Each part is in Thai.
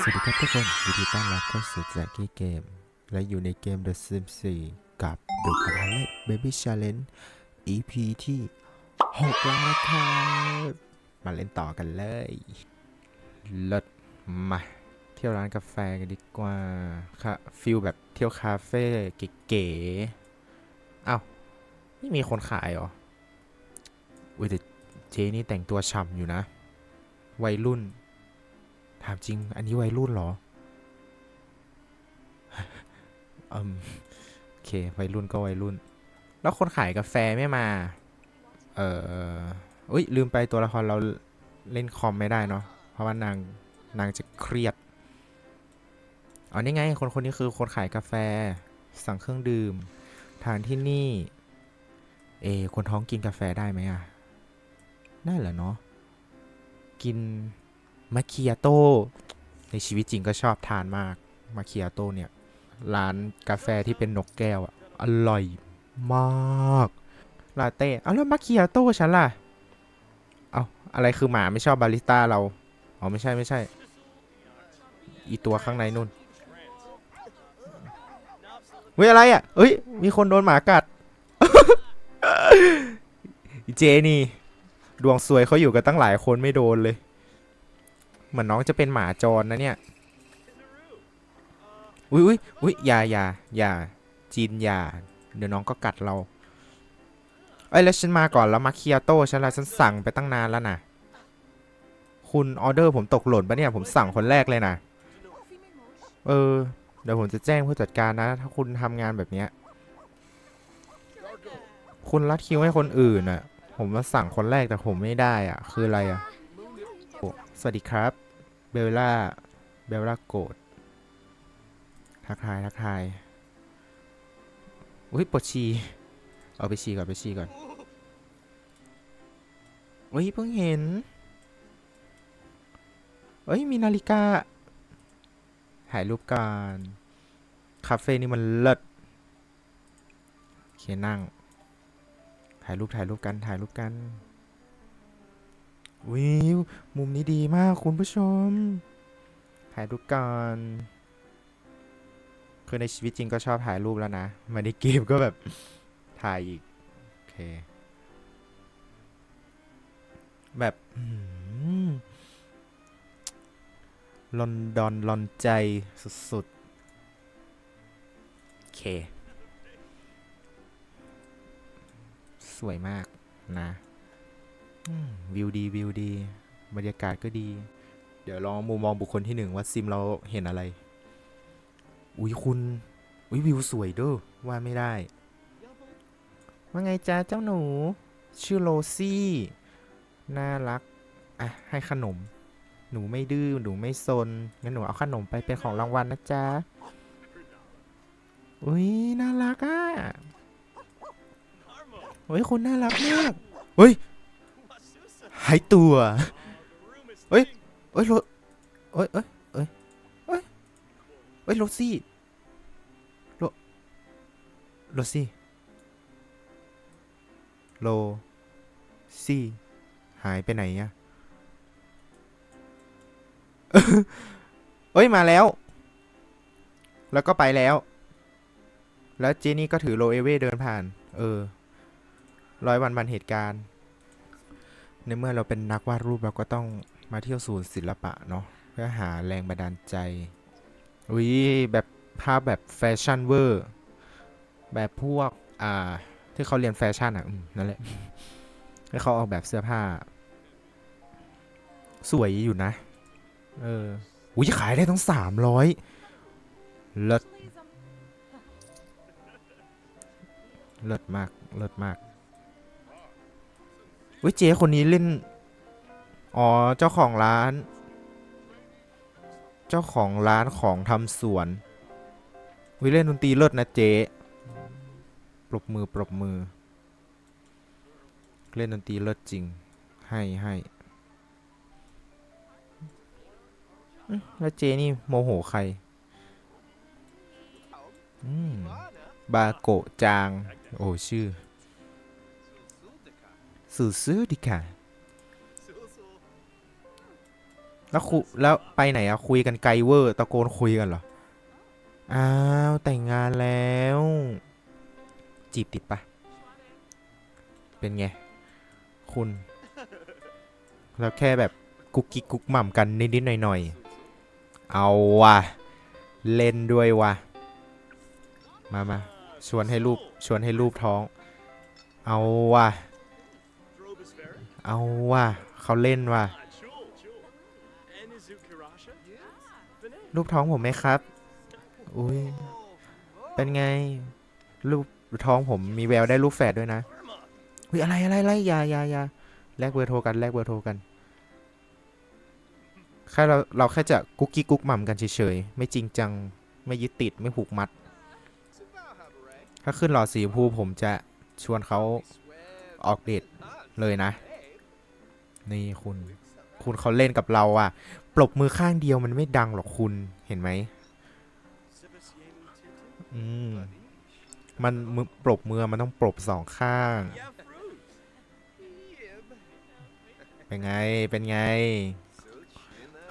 สวัสดีครับทุกคนยินดีต้อนรับเข้าสู่แจ็คกี้เกม และอยู่ในเกม The Sims 4 กับ The p a l e t Baby Challenge EP ที่6แล้วนะครับมาเล่นต่อกันเลยเลิศมาเที่ยวร้านกาแฟกันดีกว่าค่ะฟิลแบบเที่ยวคาเฟ่เก๋ๆ เอ้าไม่มีคนขายเหรออุ้ยแต่เจนี่แต่งตัวฉ่ำอยู่นะ วัยรุ่น ถามจริง อันนี้วัยรุ่นเหรออืมโอเค วัยรุ่นก็วัยรุ่น แล้วคนขายกาแฟไม่มา เอออุ้ยลืมไปตัวละครเราเล่นคอมไม่ได้เนาะ เพราะว่านางนางจะเครียดอ๋อนี่ไง คนคนนี้คือคนขายกาแฟ สั่งเครื่องดื่ม ทานที่นี่ เอ คนท้องกินกาแฟได้ไหมอะได้เหรอเนาะ กิน มาคิอาโตในชีวิตจริงก็ชอบทานมากมาคิอาโตเนี่ย ร้านกาแฟที่เป็นนกแก้วอะอร่อยมาก ลาเต้เอาแล้วมาคิอาโตฉันล่ะ เอาอะไรคือหมาไม่ชอบบาริสต้าเรา อ๋อ ไม่ใช่ไม่ใช่ อีตัวข้างในนู่นเฮ้ยอะไรอะเอ้ย มีคนโดนหมากัดอีเจนี่ ดวงซวยเขาอยู่กันตั้งหลายคนไม่โดนเลย เหมือนน้องจะเป็นหมาจรนะเนี่ย อุ้ยอุ้ยอุ้ยอย่าอย่าอย่าจีนอย่า เดี๋ยวน้องก็กัดเรา เอ้ยแล้วฉันมาก่อนแล้วมาคิอาโต้ฉันละฉันสั่งไปตั้งนานแล้วนะคุณออเดอร์ผมตกหล่นปะเนี่ยผมสั่งคนแรกเลยนะเออ เดี๋ยวผมจะแจ้งผู้จัดการนะ ถ้าคุณทำงานแบบเนี้ย คุณรัดคิวให้คนอื่นอะ ผมมาสั่งคนแรกแต่ผมไม่ได้อะ คืออะไรอะ สวัสดีครับ เบลล่า เบลล่าโกดทักทาย ทักทาย อุ้ยปวดฉี่เอาไปฉี่ก่อน ไปฉี่ก่อน อุ้ยเพิ่งเห็นเอ้ย มีนาฬิกา ถ่ายรูปกัน คาเฟ่นี่มันเลิศโอเคนั่ง ถ่ายรูปถ่ายรูปกัน ถ่ายรูปกัน วิวมุมนี้ดีมากคุณผู้ชมถ่ายรูปก่อนคือในชีวิตจริงก็ชอบถ่ายรูปแล้วนะมาในเกมก็แบบถ่ายอีก โอเค แบบหลอนดอนลอนใจสุดๆ โอเค สวยมากนะ วิวดีวิวดี บรรยากาศก็ดี เดี๋ยวลองมุมมองบุคคลที่หนึ่งว่าซิมเราเห็นอะไร อุ้ยคุณอุ้ยวิวสวยเด้อว่าไม่ได้ ว่าไงจ้าเจ้าหนู ชื่อโรซี่ น่ารัก อะ ให้ขนม หนูไม่ดื้อหนูไม่ซนงั้นหนูเอาขนมไปเป็นของรางวัลนะจ๊ะอุ้ยน่ารักอะเฮ้ยคุณน่ารักมากเฮ้ย หายตัว เฮ้ยเฮ้ยโรเฮ้ยเฮ้ยเฮ้ยเฮ้ยเฮ้ยโรซี่โรโรซี่โรซี่หายไปไหนอะเฮ้ยมาแล้ว แล้วก็ไปแล้ว แล้วเจนี่ก็ถือโลเอเว่เดินผ่าน เออ ร้อยวันวันเหตุการณ์ ในเมื่อเราเป็นนักวาดรูปเราก็ต้องมาเที่ยวศูนย์ศิลปะเนาะเพื่อหาแรงบันดาลใจอุ้ยแบบภาพแบบแฟชั่นเวอร์ แบบพวก อ่า ที่เขาเรียนแฟชั่นอะนั่นแหละให้เขาออกแบบเสื้อผ้า สวยอยู่นะ เอออุ้ยขายได้ต้งสามร้อยเลิศเลิศมาก เลิศมาก อุ้ยเจ๊คนนี้เล่น อ๋อ เจ้าของร้าน เจ้าของร้านของทำสวนวิเล่นดนตรีเลิศนะเจ๊ปรบมือปรบมือ เล่นดนตรีเลิศจริง ให้ให้แล้วเจนี่โมโหใครอืมบาโกะจาง โอ้ ชื่อ สื่อซื้อดิค่ะ แล้วคุแล้วไปไหนอะคุยกันไกลเวอร์ ตะโกนคุยกันเหรอ อ้าว แต่งงานแล้ว จีบติดปะเป็นไง คุณ แล้วแค่แบบกุกกิกกุกหม่ำกันนิดๆหน่อยๆ เอาว่ะเล่นด้วยว่ะมามาชวนให้รูปชวนให้รูปท้อง เอาว่ะ เอาว่ะเขาเล่นว่ะ รูปท้องผมไหมครับ อุ้ย เป็นไง รูปท้องผมมีแววได้ลูกแฝดด้วยนะ อุ้ยอะไรอะไรอะไรยายายาแลกเบอร์โทรกันแลกเบอร์โทรกัน แค่เราเราแค่จะกุ๊กกิ๊กกุ๊กหม่ำกันเฉยๆ ไม่จริงจัง ไม่ยึดติด ไม่ผูกมัด ถ้าขึ้นหลอดสีพูผมจะชวนเขาออกเดทเลยนะ นี่คุณ คุณเขาเล่นกับเราอะปรบมือข้างเดียวมันไม่ดังหรอกคุณเห็นไหมอืมมันมือปรบมือมันต้องปรบสองข้าง เป็นไง เป็นไง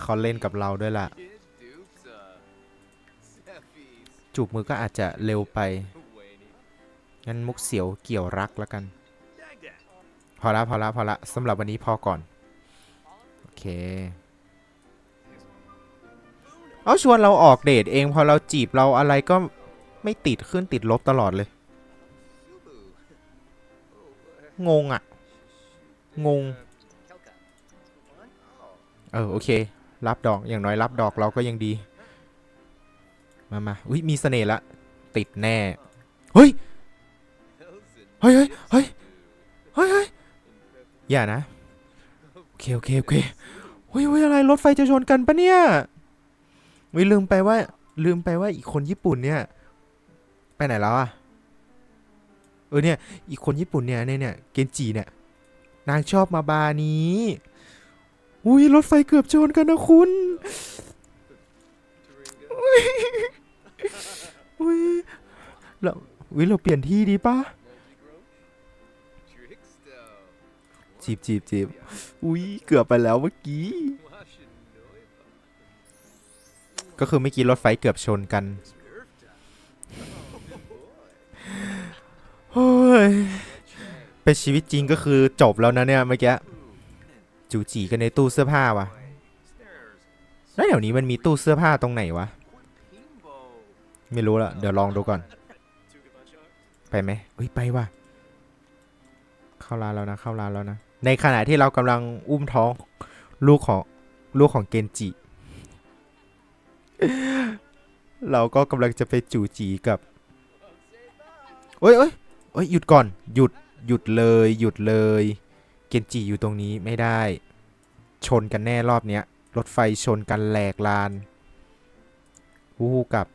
เขาเล่นกับเราด้วยล่ะ จูบมือก็อาจจะเร็วไป งั้นมุกเสียวเกี่ยวรักแล้วกัน พอละพอละพอละสำหรับวันนี้พอก่อน โอเค เอาชวนเราออกเดทเองพอเราจีบเราอะไรก็ไม่ติดขึ้นติดลบตลอดเลย งงอะงง เออ โอเค รับดอกอย่างน้อยรับดอกเราก็ยังดี มามาอุ้ยมีเสน่ห์ละ ติดแน่ เฮ้ย เฮ้ยเฮ้ยเฮ้ยเฮ้ย อย่านะ โอเคโอเคโอเคเฮ้ยเฮ้ยอะไรรถไฟจะชนกันปะเนี่ยวิลืมไปว่า ลืมไปว่าอีกคนญี่ปุ่นเนี่ย ไปไหนแล้วอะเออเนี่ย อีกคนญี่ปุ่นเนี่ยเนี่ยเนี่ยเกนจิเนี่ย นางชอบมาบาร์นี้ อุ้ยรถไฟเกือบชนกันนะคุณอุ้ยเราอุ้ยเราเปลี่ยนที่ดีปะ จีบจีบจีบอุ้ยเกือบไปแล้วเมื่อกี้ ก็คือเมื่อกี้รถไฟเกือบชนกันเฮ้ยเป็นชีวิตจริงก็คือจบแล้วนะเนี่ยเมื่อกี้จูจีกันในตู้เสื้อผ้าว่ะแล้วเดี๋ยวนี้มันมีตู้เสื้อผ้าตรงไหนวะ ไม่รู้ละเดี๋ยวลองดูก่อน ไปไหมเฮ้ยไปว่ะ เข้าร้านแล้วนะ เข้าร้านแล้วนะ ในขณะที่เรากำลังอุ้มท้องลูกของลูกของเกนจิ เราก็กำลังจะไปจูจีกับเอ้ยเอ้ยเอ้ยหยุดก่อน หยุดหยุดเลย หยุดเลย เกนจิอยู่ตรงนี้ไม่ได้ ชนกันแน่รอบเนี้ย รถไฟชนกันแหลกลานวู้กับ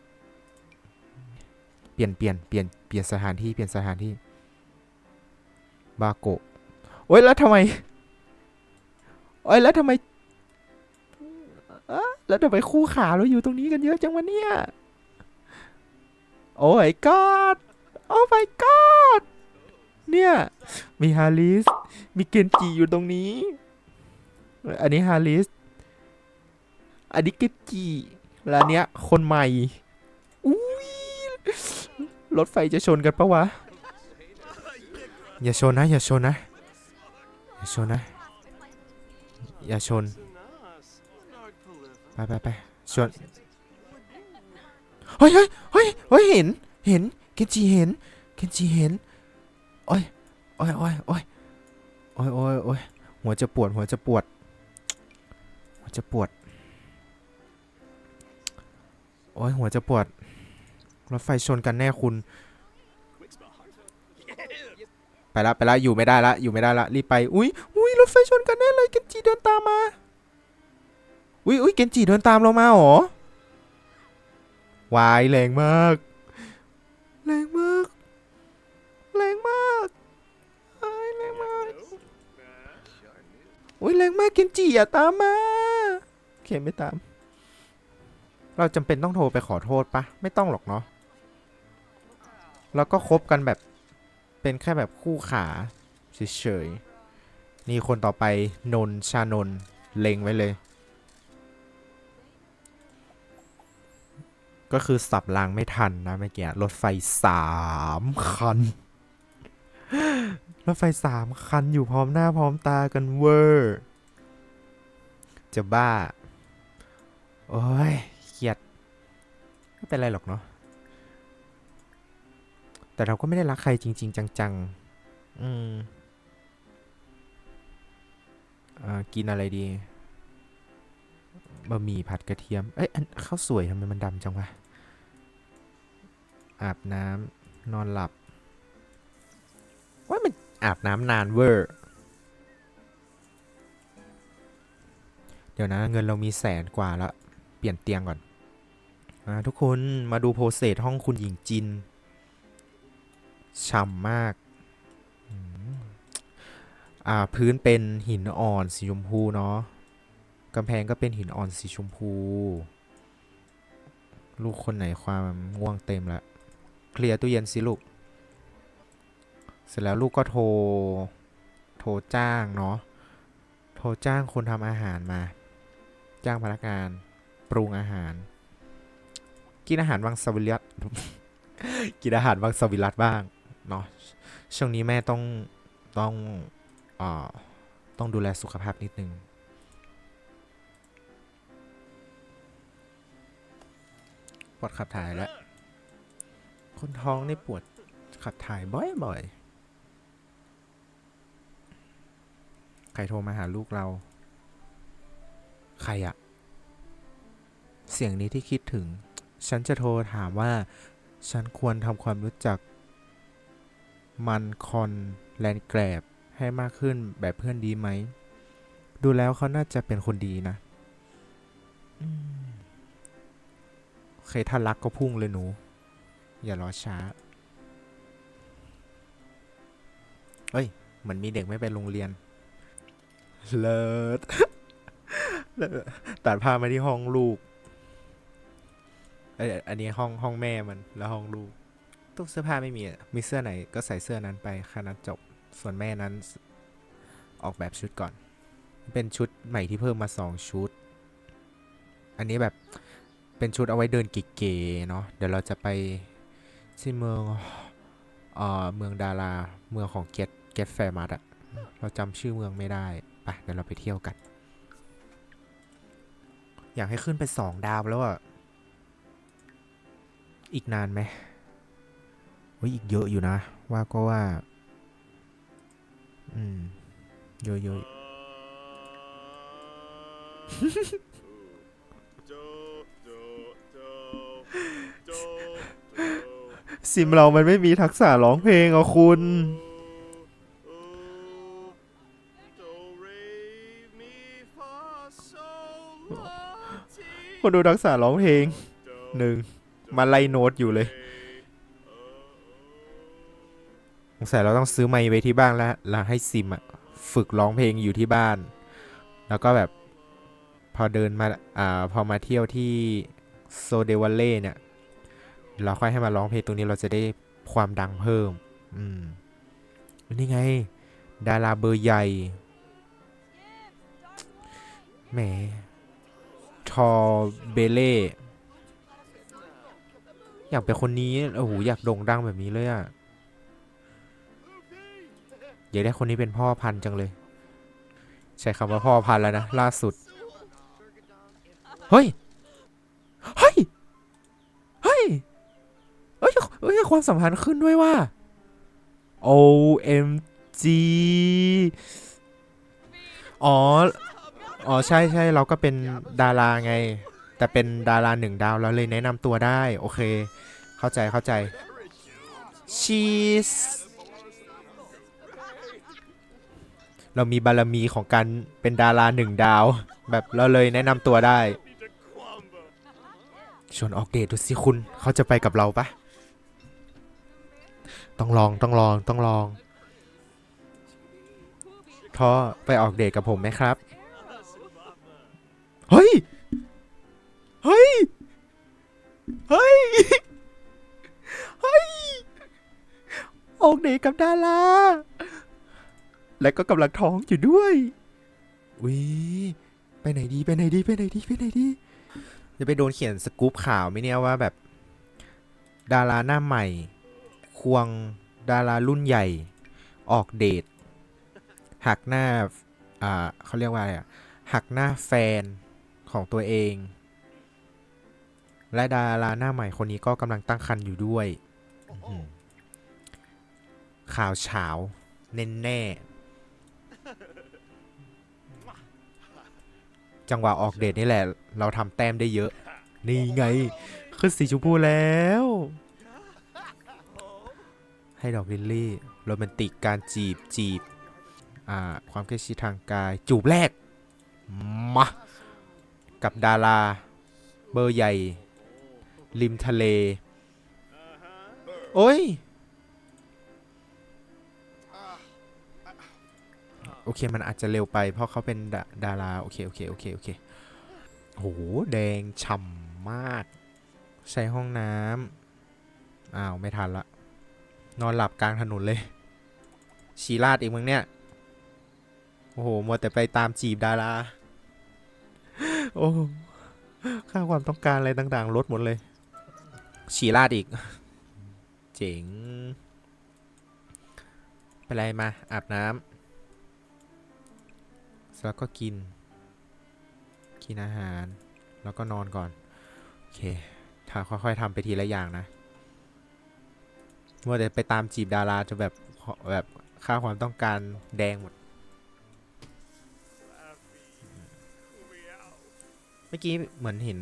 เปลี่ยนเปลี่ยนเปลี่ยนเปลี่ยนสถานที่เปลี่ยนสถานที่ บาโกะ โอ้ยแล้วทำไมโอ้ยแล้วทำไมอ๊ะแล้วทำไมคู่ขาเราอยู่ตรงนี้กันเยอะจังวะเนี่ย โอ้ยกอดโอ้ my god เนี่ย มีฮาริส มีเกนจิอยู่ตรงนี้ อันนี้ฮาริส อันนี้เกนจิแล้วเนี้ย คนใหม่ อุ้ย รถไฟจะชนกันปะวะ อย่าชนนะ อย่าชนนะ อย่าชนนะ อย่าชน ไปไปไปชน เฮ้ยเฮ้ยเฮ้ยเฮ้ยเห็น เห็นเกนจิเห็นเกนจิเห็น โอ้ยโอ้ยโอ้ยโอ้ยโอ้ยโอ้ยโอ้ยหัวจะปวด หัวจะปวด หัวจะปวด โอ้ยหัวจะปวด รถไฟชนกันแน่คุณ ไปละไปละอยู่ไม่ได้ละอยู่ไม่ได้ละรีบไปอุ้ยอุ้ยรถไฟชนกันแน่เลยเกนจิเดินตามมาอุ้ยอุ้ยเกนจิเดินตามเรามาเหรอวายแรงมากแรงมากแรงมากอ้แรงมากอุ้ยแรงมากเกนจิอย่าตามมาโอเคไม่ตาม เราจำเป็นต้องโทรไปขอโทษปะไม่ต้องหรอกเนาะแล้วก็คบกันแบบ เป็นแค่แบบคู่ขาเฉยๆนี่คนต่อไปนนชานนเล็งไว้เลย ก็คือสับรางไม่ทันนะเมื่อกี้รถไฟสามคัน รถไฟสามคันอยู่พร้อมหน้าพร้อมตากันเวอร์จะบ้า โอ้ยเครียด ไม่เป็นไรหรอกเนาะ แต่เราก็ไม่ได้รักใครจริง ๆ จังๆ อืมอ่ากินอะไรดีบะหมี่ผัดกระเทียม เอ้ยข้าวสวยทำไมมันดำจังวะ อาบน้ำนอนหลับ ว่ามันอาบน้ำนานเวอร์ เดี๋ยวนะเงินเรามีแสนกว่าล้วเปลี่ยนเตียงก่อนอทุกคนมาดูโพสเซสห้องคุณหญิงจิน ช่ำมากอ่าพื้นเป็นหินอ่อนสีชมพูเนาะกำแพงก็เป็นหินอ่อนสีชมพู ลูกคนไหนความง่วงเต็มล้วเคลียร์ตู้เย็นสิลูก เสร็จแล้วลูกก็โทร โทรจ้างเนาะโทรจ้างคนทำอาหารมา จ้างพนักงานปรุงอาหาร กินอาหารวังสวิรัตกินอาหารวังสวิรัตบ้าง เนาะช่วงนี้แม่ต้องต้องอต้องดูแลสุขภาพนิดนึง ปวดขับถ่ายแล้ว คนท้องนี่ปวดขับถ่ายบ่อยๆ ใครโทรมาหาลูกเรา ใครอะเสียงนี้ที่คิดถึง ฉันจะโทรถามว่า ฉันควรทำความรู้จัก มันคอนแลนแกรบให้มากขึ้นแบบเพื่อนดีไหม ดูแล้วเขาน่าจะเป็นคนดีนะอืมโอเคถ้ารักก็พุ่งเลยหนู อย่ารอช้าเฮ้ย เหมือนมีเด็กไม่ไปโรงเรียน เลิศเลิศตัดภาพมาที่ห้องลูกเอ้ยอันนี้ห้องห้องแม่มันแล้วห้องลูก ตู้เสื้อผ้าไม่มีมีเสื้อไหนก็ใส่เสื้อนั้นไปแค่นั้นจบ ส่วนแม่นั้นออกแบบชุดก่อน เป็นชุดใหม่ที่เพิ่มมาสองชุด อันนี้แบบเป็นชุดเอาไว้เดินเก๋ๆเนาะ เดี๋ยวเราจะไปที่เมืองเอ่อเมืองดารา เมืองของเกตเกตแฟร์มัดอะเราจำชื่อเมืองไม่ได้ ไป เดี๋ยวเราไปเที่ยวกัน อยากให้ขึ้นไปสองดาวแล้วอะอีกนานไหม ฮ้ยอีกเยอะอยู่นะ ว่าก็ว่า อืม เยอะเยอะซิมเรามันไม่มีทักษะร้องเพลงอะคุณ คนดูทักษะร้องเพลงหนึ่งมาไล่โน้ตอยู่เลย สงสัยเราต้องซื้อไมค์ไว้ที่บ้านแล้วแล้วให้ซิมอะฝึกร้องเพลงอยู่ที่บ้าน แล้วก็แบบพอเดินมาอ่าพอมาเที่ยวที่โซเดวัลเล่เนี่ย เราค่อยให้มาร้องเพลงตรงนี้เราจะได้ความดังเพิ่ม อืมนี่ไง ดาราเบอร์ใหญ่ แหม ทอเบเล่ อยากเป็นคนนี้ โอ้โห อยากโด่งดังแบบนี้เลยอะ่ะ อยากได้คนนี้เป็นพ่อพันจังเลย ใช้คำว่าพ่อพันแล้วนะ ล่าสุด เฮ้ย เฮ้ย เฮ้ยเอ้ยเอ้ยความสัมพันธ์ขึ้นด้วยว่า OMG อ๋อ อ๋อใช่ใช่เราก็เป็นดาราไง แต่เป็นดาราหนึ่งดาวเราเลยแนะนำตัวได้ โอเค เข้าใจเข้าใจ ชีส เรามีบารมีของการเป็นดาราหนึ่งดาว แบบเราเลยแนะนำตัวได้ ชวนออกเดทดูสิคุณเขาจะไปกับเราปะต้องลองต้องลองต้องลองท่อไปออกเดทกับผมไหมครับ เฮ้ย เฮ้ย เฮ้ย เฮ้ย ออกเดทกับดารา และก็กำลังท้องอยู่ด้วยวิไปไหนดีไปไหนดีไปไหนดีไปไหนดี จะไปโดนเขียนสกู๊ปข่าวไหมเนี่ยว่าแบบ ดาราหน้าใหม่ ควงดารารุ่นใหญ่ ออกเดทหักหน้า อ่าเขาเรียกว่าอะไรอะหักหน้าแฟนของตัวเอง และดาราหน้าใหม่คนนี้ก็กำลังตั้งครรภ์อยู่ด้วย ข่าวเฉาแน่แน่ จังหวะออกเดทนี่แหละ เราทำแต้มได้เยอะ นี่ไง ขึ้นสีชมพูแล้ว ให้ดอกลิลลี่โรแมนติกการจีบจีบ อ่า ความใกล้ชิดทางกาย จูบแรก มา กับดารา เบอร์ใหญ่ ริมทะเล โอ้ย โอเคมันอาจจะเร็วไป เพราะเขาเป็นดาดาราโอเคโอเคโอเคโอเคโหแดงฉ่ำมาก ใช้ห้องน้ำอ้าว ไม่ทันละ นอนหลับกลางถนนเลย ชีราดอีกมึงเนี่ย โอ้โหมัวแต่ไปตามจีบดารา โอ้ค่าความต้องการอะไรต่างๆ ลดหมดเลยฉีราดอีก เจ๋ง ไปไรมา อาบน้ำ แล้วก็กิน กินอาหาร แล้วก็นอนก่อน โอเคถ้าค่อยๆทำไปทีละอย่างนะมัวแต่ไปตามจีบดาราจะแบบแบบค่าความต้องการแดงหมด เมื่อกี้เหมือนเห็น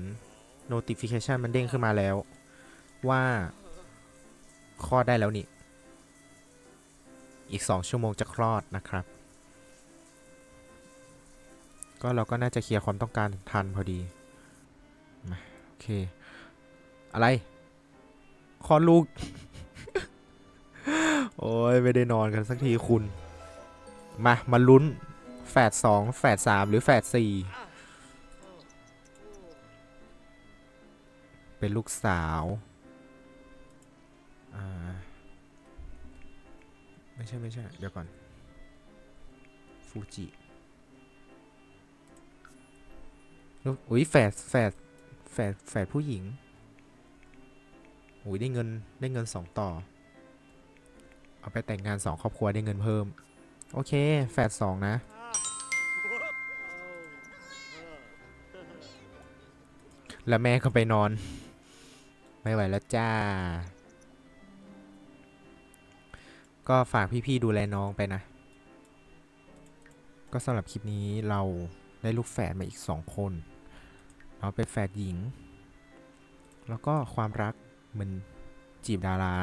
notification มันเด้งขึ้นมาแล้ว ว่าคลอดได้แล้วนี่ อีก 2 ชั่วโมงจะคลอดนะครับ ก็เราก็น่าจะเคลียร์ความต้องการทันพอดีโอเค อะไรคลอดลูก โอ้ยไม่ได้นอนกันสักทีคุณ มา มาลุ้น แฝดสองแฝดสามหรือแฝดสี่เป็นลูกสาวไม่ใช่ ไม่ใช่ เดี๋ยวก่อน ฟูจิ อุ้ยแฝดแฝดแฝดแฝดผู้หญิงอุ้ยได้เงินได้เงินสองต่อ เอาไปแต่งงานสองครอบครัวได้เงินเพิ่ม โอเค แฝดสองนะ แล้วแม่ก็ไปนอน ไม่ไหวแล้วจ้า ก็ฝากพี่ ๆ ดูแลน้องไปนะ ก็สำหรับคลิปนี้เรา ได้ลูกแฝดมาอีกสองคนเราเป็นแฝดหญิง แล้วก็ความรักมันจีบดารา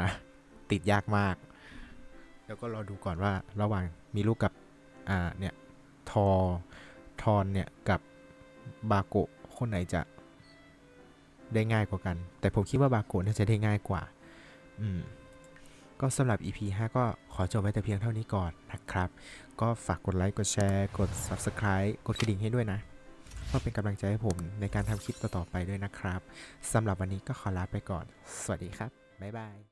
ติดยากมาก แล้วก็รอดูก่อนว่าระหว่างมีลูกกับ อ่า เนี่ย ทอ ทอนเนี่ย กับบาโกะคนไหนจะได้ง่ายกว่ากัน แต่ผมคิดว่าบาโกะน่าจะได้ง่ายกว่า อืม ก็สำหรับ EP 5 ก็ขอจบไว้แต่เพียงเท่านี้ก่อนนะครับ ก็ฝากกดไลค์ กดแชร์ กด Subscribe กดกระดิ่งให้ด้วยนะเพื่อเป็นกำลังใจให้ผมในการทำคลิปต่อๆไปด้วยนะครับสำหรับวันนี้ก็ขอลาไปก่อน สวัสดีครับ บ๊ายบาย